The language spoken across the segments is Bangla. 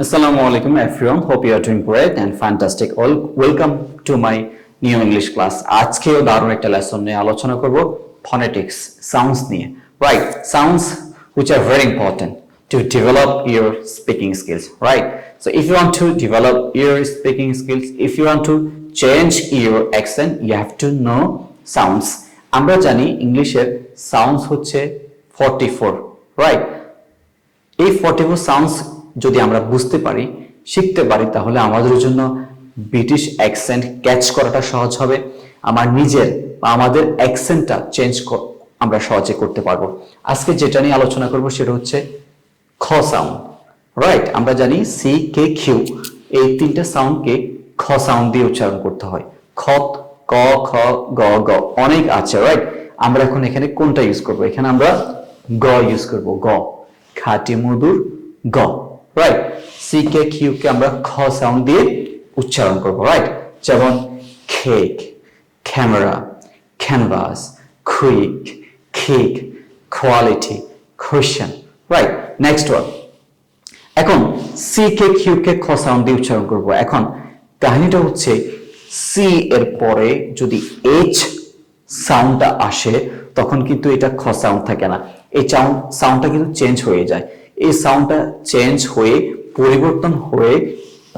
Assalamu alaikum everyone. Hope you are doing great and fantastic. All welcome to my new English class. আজকেও দারুণ একটা লেসন নিয়ে আলোচনা করব phonetics sounds নিয়ে. Right, sounds which are very important to develop your speaking skills, right? So if you want to develop your speaking skills, if you want to change your accent, you have to know sounds. আমরা জানি ইংলিশের সাউন্ডস হচ্ছে 44, right? এই ফর্টি ফোর সাউন্ডস যদি আমরা বুঝতে পারি, শিখতে পারি, তাহলে আমাদের জন্য ব্রিটিশ অ্যাকসেন্ট ক্যাচ করাটা সহজ হবে। আমার নিজের বা আমাদের অ্যাকসেন্টটা চেঞ্জ আমরা সহজে করতে পারব। আজকে যেটা নিয়ে আলোচনা করব সেটা হচ্ছে খ সাউন্ড রাইট আমরা জানি সি কে কিউ এই তিনটে সাউন্ডকে খ সাউন্ড দিয়ে উচ্চারণ করতে হয়। খ, ক, খ, গ গ, অনেক আছে রাইট আমরা এখন এখানে কোনটা ইউজ করব? এখানে আমরা গ ইউজ করব, গ। খাঁটি মধুর গ। রাইট সি কে কিউ কে আমরা খ সাউন্ড দিয়ে উচ্চারণ করব রাইট যেমন cake camera canvas quick cake quality question right next one এখন সি কে কিউ কে খ সাউন্ড দিয়ে উচ্চারণ করব। এখন কাহিনীটা হচ্ছে সি এর পরে যদি এইচ সাউন্ডটা আসে, তখন কিন্তু এটা খ সাউন্ড থাকে না। এই সাউন্ডটা কিন্তু চেঞ্জ হয়ে যায়। এই সাউন্ডটা চেঞ্জ হয়ে, পরিবর্তন হয়ে,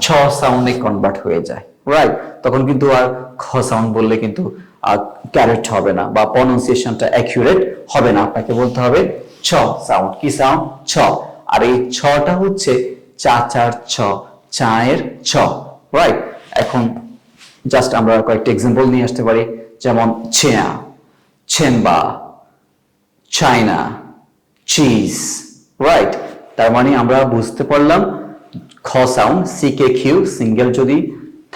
ছ সাউন্ডে কনভার্ট হয়ে যায় রাইট তখন কিন্তু আর খ সাউন্ড বললে কিন্তু ক্যারেক্ট হবে না বা প্রনাউন্সিয়েশনটা অ্যাকিউরেট হবে না। আপনাকে বলতে হবে ছ সাউন্ড কি সাউন্ড ছ। আর এই ছটা হচ্ছে চা চার, ছ, চায়ের ছ রাইট এখন জাস্ট আমরা কয়েকটা এক্সাম্পল নিয়ে আসতে পারি। যেমন চেয়া চেম্বা চায়না চিজ রাইট তার মানে আমরা বুঝতে পারলাম খ sound C K Q single যদি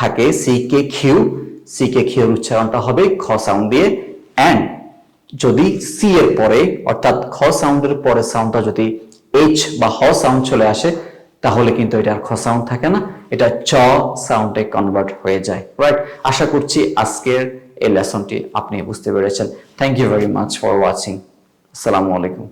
থাকে C K Q C K Q এর উচ্চারণটা হবে খ সাউন্ড দিয়ে অ্যান্ড যদি সি এর পরে, অর্থাৎ খ সাউন্ডের পরে সাউন্ডটা যদি এইচ বা হ সাউন্ড চলে আসে, তাহলে কিন্তু এটা আর খ সাউন্ড থাকে না, এটা চ সাউন্ডে কনভার্ট হয়ে যায় রাইট আশা করছি আজকের এই লেসনটি আপনি বুঝতে পেরেছেন। Thank you very much for watching আসসালামু আলাইকুম